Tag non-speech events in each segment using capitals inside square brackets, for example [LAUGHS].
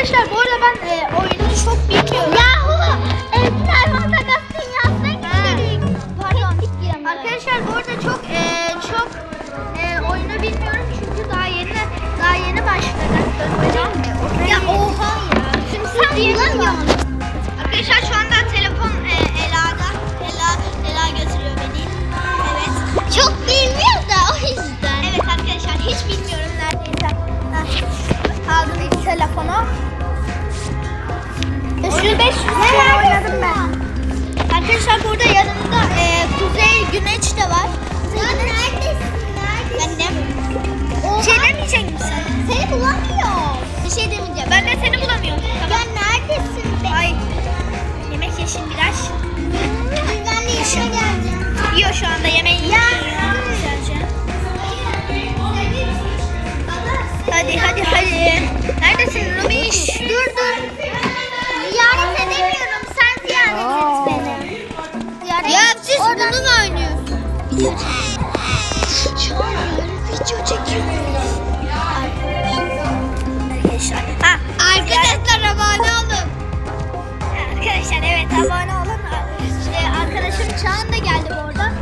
Arkadaşlar bu arada ben e, oyunu çok bilmiyorum. Yahu! Evciler Madagaskar'ın yazına gidelim. Pardon. Arkadaşlar bu arada çok e, çok e, oyunu bilmiyorum çünkü daha yeni daha yeni başladım. başladık. Ya oha! Şimdi sen bulamıyorsun. Arkadaşlar şu an Arkadaşlar burada yanında e, kuzey güneş de var. Kuzey ya güneş. neredesin? Neredesin? Annem. Oha. Çelemeyecek misin? Seni bulamıyorum. Bir şey demeyeceğim. Ben de seni bulamıyorum. Tamam. Ya neredesin be? Ay. Yemek yeşil biraz. Ben de yeşil geleceğim. Yiyor şu anda yemeği. Ya. Hadi hadi hadi. Neredesin Rubiş? Dur dur. Bunu mu oynuyorsunuz? Video çekiyoruz. Arkadaşlar. Ha, Arkadaşlar abone olun. arkadaşlar evet abone olun. İşte arkadaşım Çağan da geldi bu arada.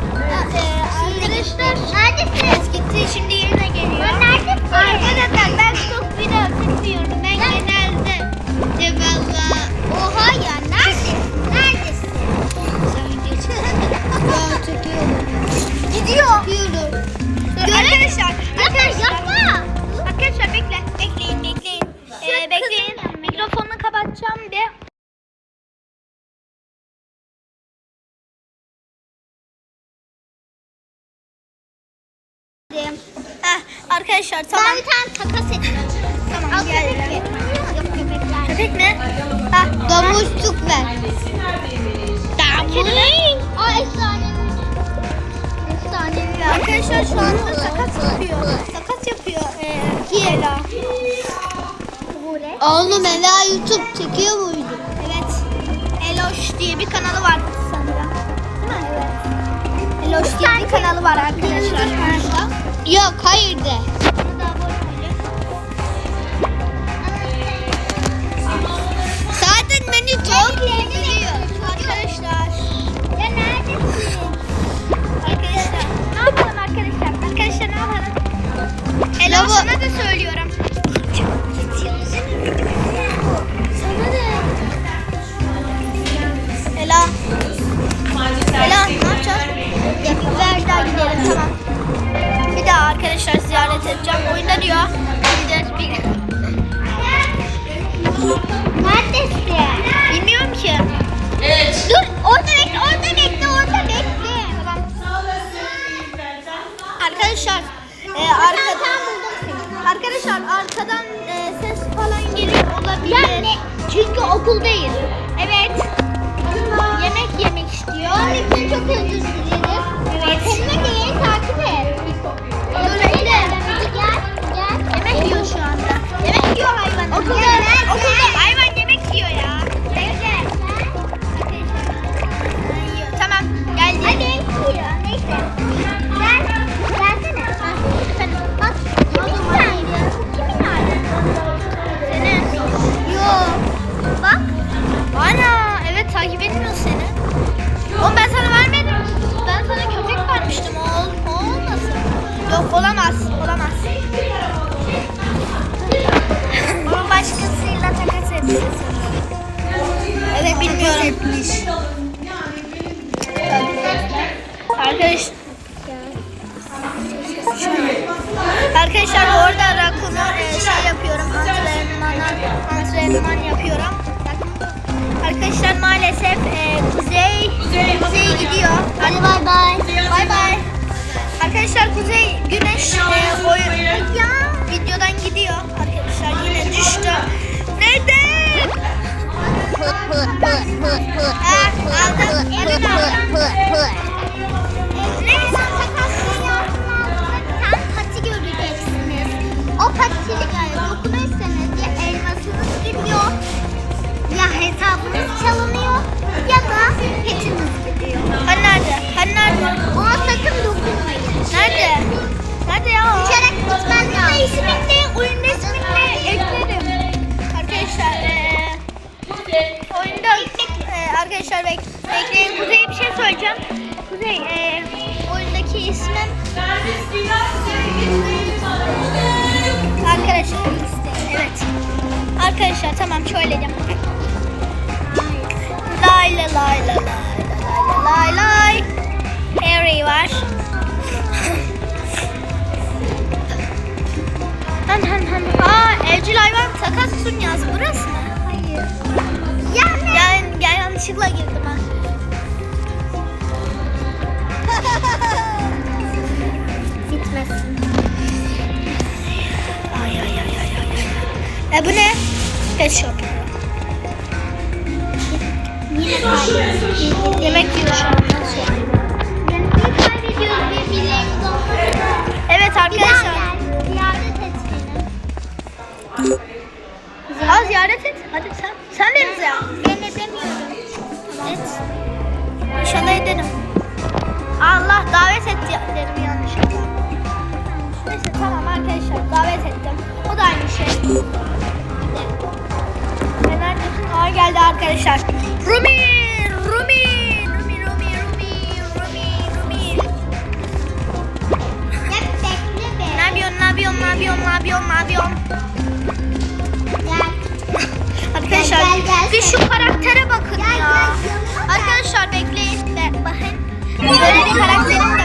Ee, arkadaşlar Neredesin? gitti şimdi arkadaşlar tamam. Ben bir tane takas ettim. Tamam Al geldi. köpek mi? Yok köpekler. Köpek mi? Heh, Domuzcuk ver. Aa efsanevi. Efsanevi ya. Arkadaşlar şu anda sakat yapıyor. Sakat yapıyor. Ee, Kiela. Böyle. Oğlum Ela YouTube çekiyor muydu? Evet. Eloş diye bir kanalı var sanırım. Değil mi? Evet. Eloş diye bir kanalı var arkadaşlar. Yok hayır de. Zaten beni çok izliyor. Arkadaşlar. Ya neredesin? Arkadaşlar. Ne yapalım arkadaşlar? Arkadaşlar ne yapalım? Lava- sana da söylüyorum. Bir daha gidelim tamam. Bir daha arkadaşlar ziyaret edeceğim. Oyunda diyor. Gideceğiz bir. Neredesin? Takip etmiyor seni. Oğlum ben sana vermedim. Ben sana köpek vermiştim. O, o olmasın. Yok olamaz. Olamaz. Onun başkasıyla takas etsin Evet bilmiyorum. Maalesef e, Kuzey Kuzey gidiyor. Hadi bay bay. Bay bay. Arkadaşlar Kuzey Güneş e, oyun ya videodan gidiyor. Arkadaşlar yine düştü. Neden? Ha, aldım. Elini aldım. Pati göreceksiniz. O elmasınız gidiyor ya hesabınız çalınıyor petiniz gidiyor. Ha nerede? Ha nerede? Ona sakın dokunmayın. Nerede? Nerede ya? Uçarak gitmez lazım. ismini, oyun ismini ekledim. Arkadaşlar eee oyunda eee, arkadaşlar bek bekleyin Kuzey'e bir şey söyleyeceğim. Kuzey eee oyundaki ismim Arkadaşlar evet. Arkadaşlar tamam söyledim. Lay lay lay lay lay derim yanlışlıkla. Neyse tamam arkadaşlar davet ettim. O da aynı şey. Ve neredesin? Aa geldi arkadaşlar. Rumi! Rumi! Rumi, Rumi, Rumi, Rumi, Rumi. Ne yapıyorsun, ne yapıyorsun, ne yapıyorsun, ne yapıyorsun, ne yapıyorsun? Arkadaşlar Gel, gel, bir şu karaktere bakın ya. Arkadaşlar bekleyin. Be, bakın. Böyle bir karakterim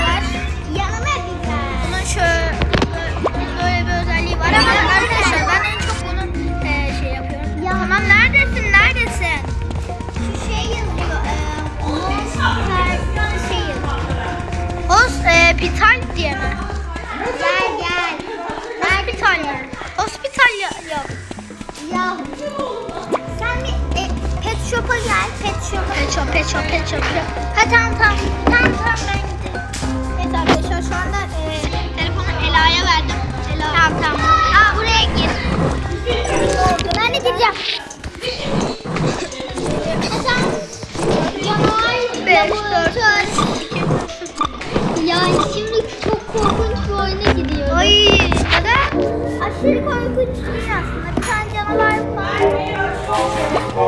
Hospital diye mi? Gel gel. Hospital mi? Hospital ya, yok. Ya. Sen bir e, pet shop'a gel. Pet shop'a. Pet shop, pet shop, pet shop. Ha tamam tamam. Tamam tamam ben gidelim. Evet arkadaşlar şu anda e, telefonu Ela'ya verdim. Ela. Tamam tamam. Aa buraya gir. Ben de gireceğim. [LAUGHS] Efendim? Beş, laboratuvar. Yani şimdi çok korkunç bir oyuna gidiyoruz. Ay neden? Aşırı korkunç değil aslında. Bir tane canavar var.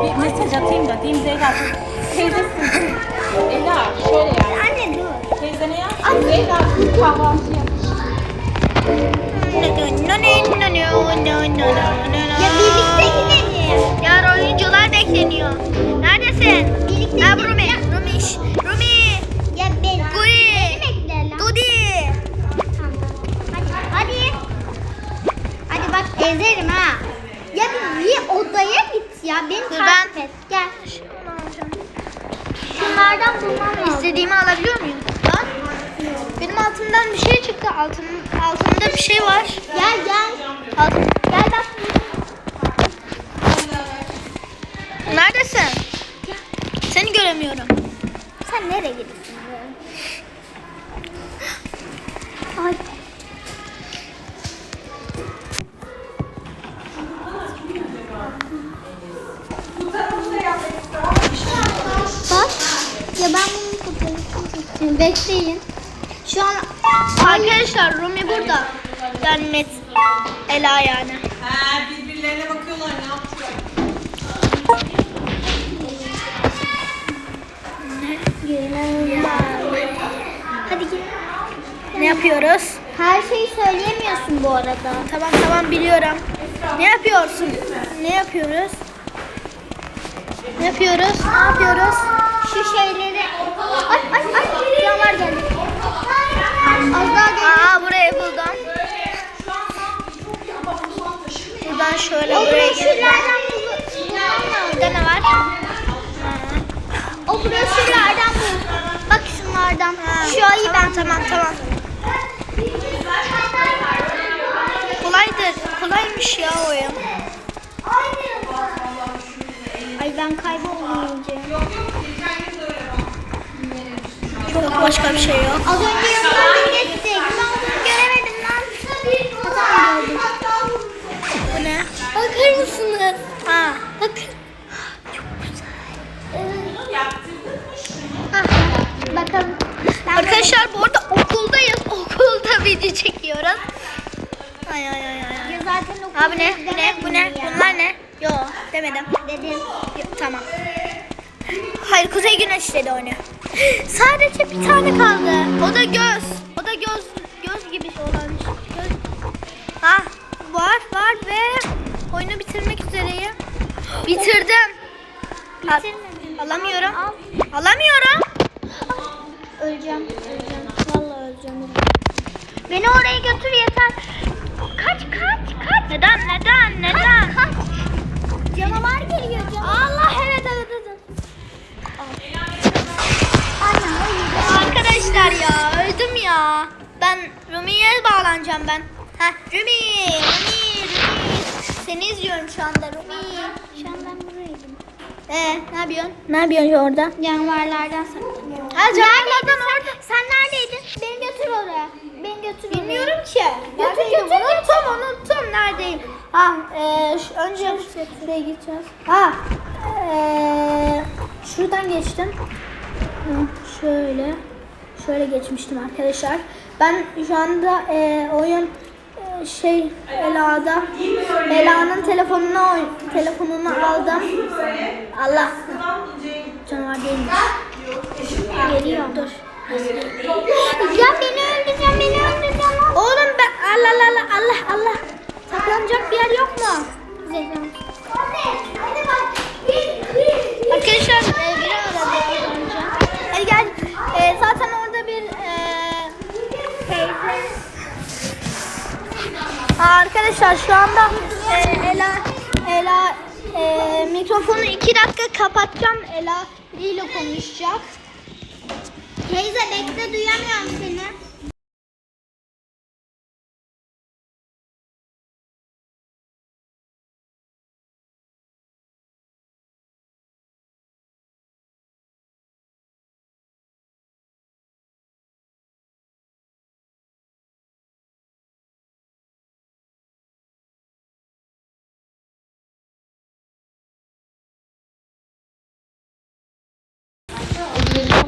Bir mesaj atayım da diyeyim Zeyda. Teyzesin. Ela şöyle yap. Anne dur. Teyzene yap. Zeyda kahvaltı yap. Ya birlikte gidelim. Diğer oyuncular da ekleniyor. Neredesin? Birlikte ha, Rumi. Rumiş. Ezerim ha. Ya bir odaya git ya. Beni Dur takip ben- et. Gel. Şunlardan bulmam lazım. İstediğimi alabiliyor muyum? Lan. Benim altımdan bir şey çıktı. Altın, altımda bir şey var. Gel gel. Altın. Gel bak. Neredesin? Seni göremiyorum. Sen nereye gidiyorsun? Bekleyin. Şu an Arkadaşlar Rumi burada. Yani Met, Ela yani. Ha birbirlerine bakıyorlar ne yapacak? Hadi gel. Ne yapıyoruz? Her şeyi söyleyemiyorsun bu arada. Tamam tamam biliyorum. Ne yapıyorsun? Ne yapıyoruz? Ne yapıyoruz? Ne yapıyoruz? Şu şeyleri... Ay ay ay. Canavar geldi. Az daha geldi. Aa burayı buldum. Buradan şöyle O buraya geldim. Burada ne var? O broşürlerden bul. Bak şunlardan. Ha, Şu ayı tamam, ben. tamam tamam. Kolaydır. Kolaymış ya oyun. Ay ben kaybolmayacağım. Çok başka bir şey yok. Az önce yanımdan geçti. Ben onu göremedim lan. Tamam gördüm. Bu ne? Bakar mısınız? Ha. Bakın. Ah, bakalım. Ben Arkadaşlar bu arada okuldayız. Okulda video çekiyoruz. Ay ay ay ay. Ya zaten okulda Abi ne? Bu ne? Bu ne? ya. Bunlar ne? Yo demedim. Dedim. Yo, tamam. Hayır Kuzey Güneş dedi onu. Sadece bir tane kaldı. O da göz. O da göz göz gibi olan göz. Ha var var ve oyunu bitirmek üzereyim. Bitirdim. Al- Bitirmedin. Alamıyorum. Al. Alamıyorum. Öleceğim. Öleceğim. Vallahi öleceğim. Beni oraya götür yeter. Kaç kaç kaç. Neden? Neden? Neden? Kaç. Canavar geliyor canavar. Allah evet evet Arkadaşlar ya öldüm ya. Ben Rumi'ye bağlanacağım ben. Ha Rumi, Rumi, Rumi. Seni izliyorum şu anda Rumi. Şu an ben buraydım. Ee, ne yapıyorsun? Ne yapıyorsun orada? Canavarlardan saklanıyorum. Ha canavarlardan orada. Sen neredeydin? Beni götür oraya. Beni götür oraya. Bilmiyorum ki. Götür, götür, Unuttum unuttum neredeyim. Ha e, şu, önce şuraya gideceğiz. Ha e, şuradan geçtim. Şöyle şöyle geçmiştim arkadaşlar. Ben şu anda e, oyun e, şey Ela'da Ela'nın telefonunu telefonunu aldım. Allah canavar değilmiş. Geliyor dur. Ya beni öldüreceğim, beni öldüreceğim. Oğlum ben Allah Allah Allah Allah. Saklanacak bir yer yok mu? Arkadaşlar şu anda e, Ela Ela e, mikrofonu iki dakika kapatacağım. Ela biriyle konuşacak. Teyze bekle duyamıyorum seni.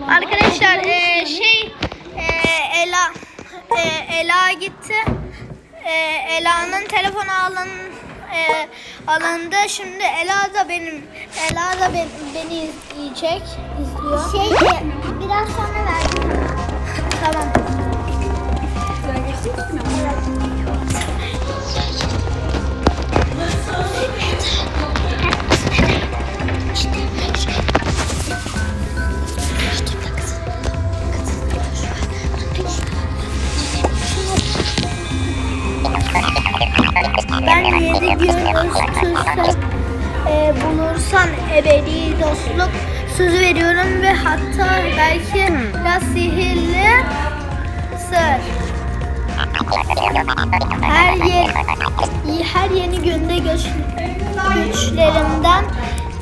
Arkadaşlar e, şey e, Ela e, Ela gitti. E, Ela'nın telefonu alın e, alındı. Şimdi Ela da benim Ela da ben, beni izleyecek, izliyor. Şey biraz sonra ver. Ben gün üst üste e, bulursan ebedi dostluk sözü veriyorum ve hatta belki biraz sihirli sır. Her yer, her yeni günde göç, güçlerimden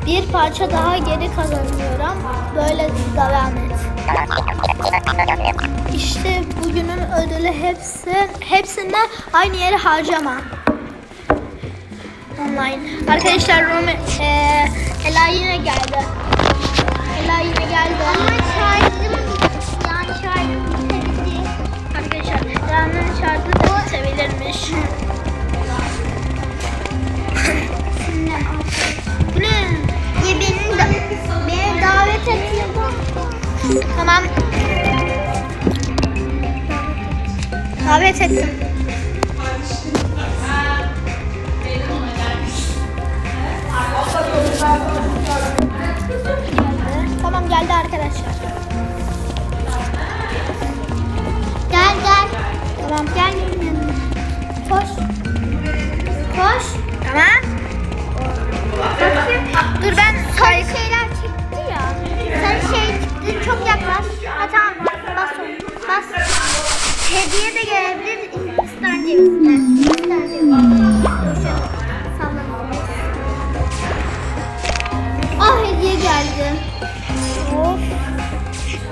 bir parça daha geri kazanıyorum. Böyle devam et. İşte bugünün ödülü hepsi, hepsinde aynı yere harcama. Online. Arkadaşlar Rome, eee Ela yine geldi. Ela yine geldi. Ama şarjım yani şarjım bitebildi. Arkadaşlar Ela'nın şarjı da bitebilirmiş. Bu ne? Ya beni, da, beni davet ediyordu. Tamam. Davet ettim. De gelebilir. Hindistan cevizinden. Hindistan cevizi. Ah hediye geldi. Of.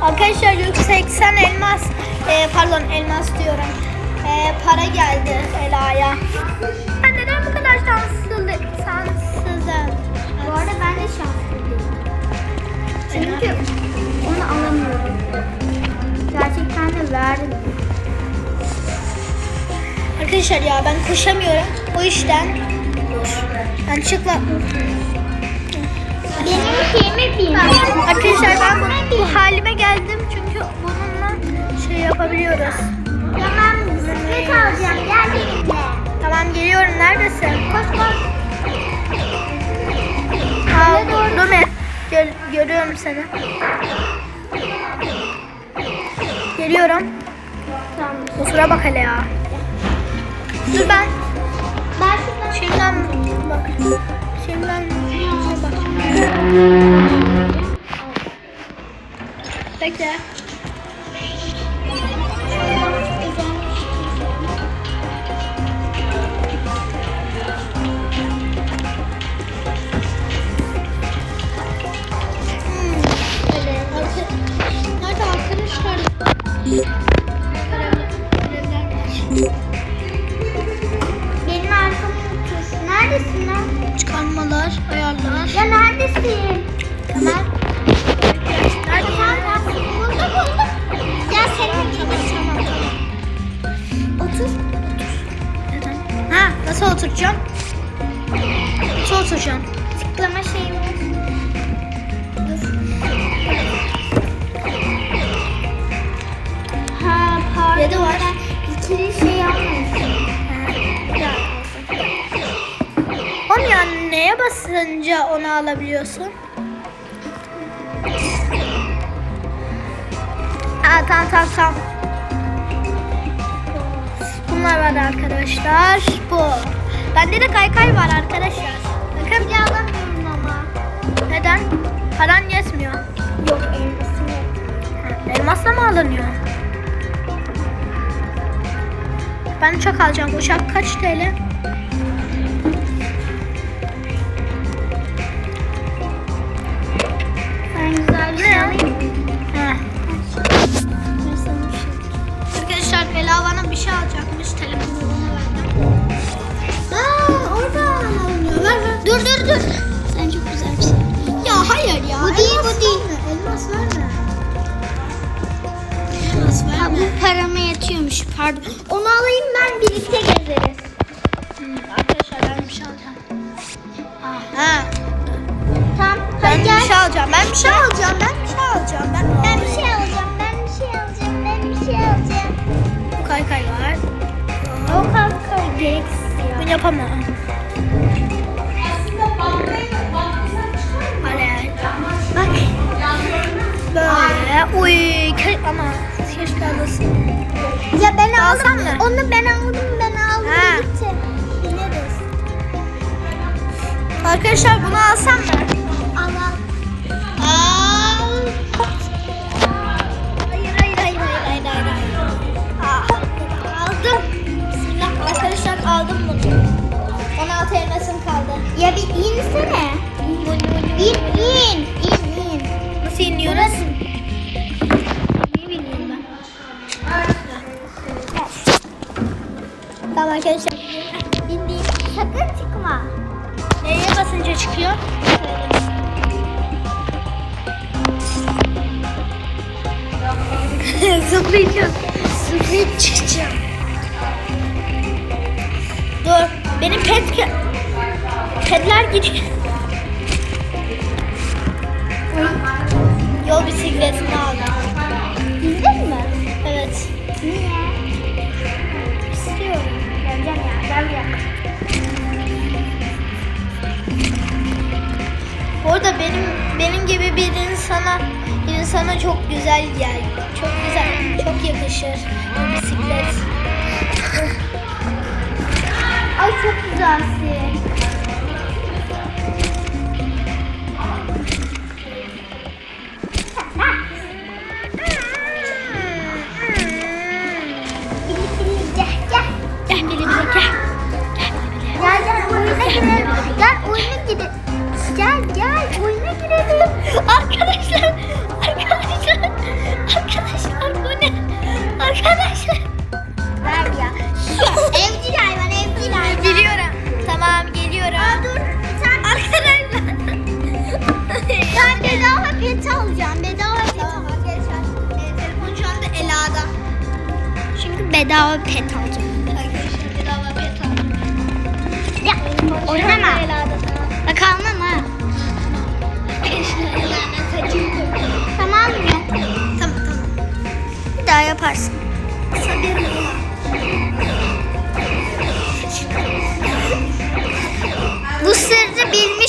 Arkadaşlar 180 elmas, e, pardon elmas diyorum. E, para geldi Ela'ya. Ben neden bu kadar şanssız, şanssızım? Bu arada ben de şanslıyım. Çünkü onu alamıyorum. Gerçekten de verdim. Arkadaşlar ya ben koşamıyorum. O yüzden. Ben çıkla. Benim şeyimi bilmiyorum. Arkadaşlar ben bu, bu halime geldim çünkü bununla şey yapabiliyoruz. Tamam bisiklet alacağım. Gel benimle. Tamam geliyorum. Neredesin? Koş koş. Aa, Rumi. Gör, görüyorum seni. Geliyorum. Tamam. Kusura bak hele ya. Dur ben. Ben şuradan. Şuradan bak. Şuradan. Şuna bak. Bekle. Hmm, Nerede arkadaşlar? Görevden. Ayarlar, ayarlar. Ya neredesin? Tamam. Nerede sen? Buldum buldum. Ya senin. Tamam tamam. Otur. Neden? Ha, nasıl oturacağım? Nasıl oturacağım? Basınca onu alabiliyorsun? Aa tamam tamam tamam. Bunlar var arkadaşlar. Bu. Bende de kaykay var arkadaşlar. Bakın. Bir alamıyorum ama. Neden? Paran yetmiyor. Yok elbisem yok. Elmasla mı alınıyor? Ben uçak alacağım. Uçak kaç TL? Ben güzel bir Ne şey alayım? Ha. Arkadaşlar Ela bana bir şey alacakmış. Telefonu ona verdim. Aa orada alınıyor. Ver ver. Dur dur dur. Sen çok güzel bir şey. Ya hayır ya. Bu değil, bu değil. Elmas verme. Elmas Ha, verme. bu parama yetiyormuş pardon. Onu alayım ben birlikte gezeriz. Hmm, arkadaşlar ben bir şey alacağım. Ha. Tamam Ben bir şey alacağım. Ben bir şey alacağım. Ben bir şey alacağım. Ben, Ben bir şey alacağım. Ben bir şey alacağım. Ben bir şey alacağım. Bu kaykay var. O kanka gereksiz ya. Bunu yapamam. Bak. Böyle. Uy. Ama keşke alasın. Ya ben Alsam aldım. mı? Onu ben aldım. Ben aldım. Ha. Gitti. Bineriz. Arkadaşlar bunu alsam mı? Hayır hayır hayır hayır hayır hayır. Ah, aldım. Bismillah arkadaşlar aldım bunu. 16 elmasım kaldı. Ya bir insene. İn in. İn in. Nasıl iniyoruz? Ne bileyim. Tamam arkadaşlar. Bindim. Sakın çıkma. Neye basınca çıkıyor? Zıplayacağım. Zıplayıp çıkacağım. Dur. Benim pet petler gidiyor. Yol bisikletini aldım. Bindin mi? Evet. Niye? İstiyorum. Geleceğim ya. Gel gel. Bu arada benim benim gibi bir insana insana çok güzel gel. Çok güzel, çok yakışır bisiklet. Ay çok güzelsin.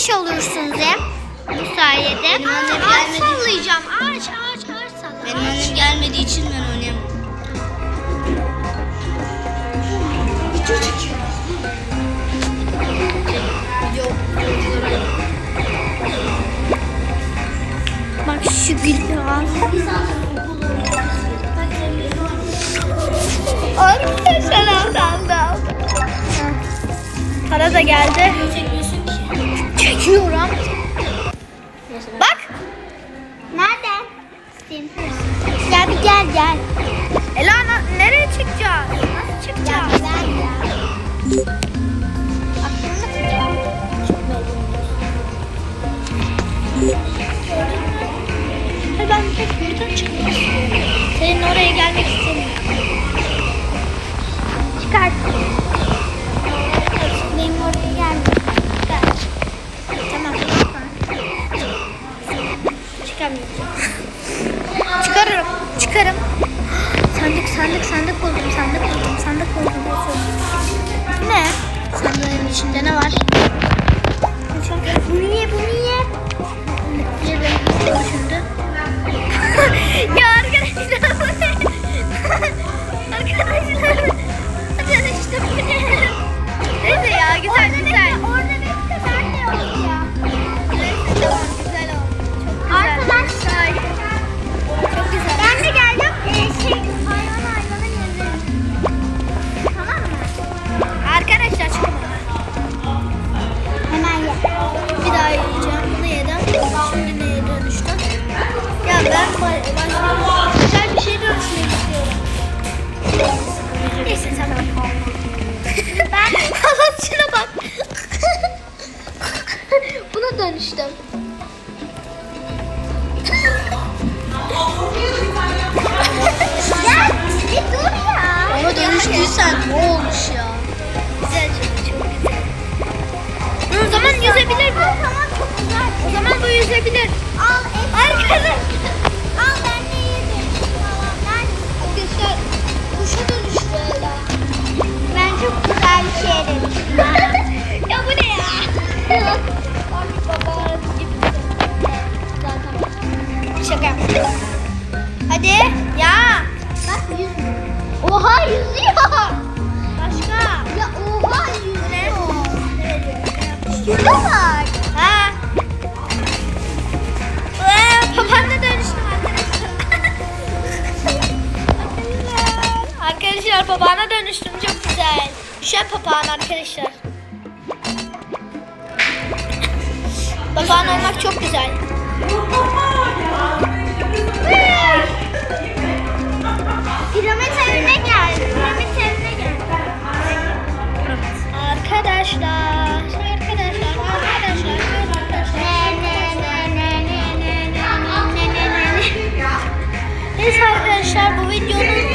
Bilmiş olursunuz hep. Bu sayede. Ağaç sallayacağım. Ağaç ağaç ağaç salla. Benim annem gelmediği için ben oynayamam. Bak şu gülü. Arkadaşlar aldı. Para da geldi. Gözüküyor ha. Bak. Nerede? Gel bir gel gel. Ela nereye çıkacağız? Nasıl çıkacağız? Ya, gel ya. Şey Hayır ben hep buradan çıkmak. Senin oraya gelmek istemiyorum. Çıkart. Benim orada çıkamayacağım. Çıkarırım. Çıkarım. Sandık sandık sandık buldum sandık buldum sandık buldum. Ne? Sandığın içinde ne var? Bu niye bu niye? Bir de şimdi. ya arkadaşlar bu [LAUGHS] ne? arkadaşlar. Arkadaşlar bu ne? Neyse ya güzel. Neyse tamam. ben Allah şuna bak. Buna dönüştüm. Ya bir dur ya. Ama dönüştüysen ne olmuş ya? Güzel çok, çok güzel. O zaman yüzebilir bu. Tamam çok güzel. O zaman bu yüzebilir. Al et. Arkadaşlar. Al ben de yedim. Ben. Arkadaşlar kuşa. Ben çok demiştim. ya bu yüzüyor. Başka. Ya oha yüzüyor. Şuna bak. Ha. Ee, papağana dönüştüm arkadaşlar. [LAUGHS] Arkadaşlar papağana dönüştüm çok güzel. Düşen papağan arkadaşlar. papağan olmak çok güzel. Piramit evine gel. Piramit evine gel. Arkadaşlar. Arkadaşlar. Arkadaşlar. Ne ne ne ne ne ne ne ne ne ne ne. Neyse arkadaşlar bu videonun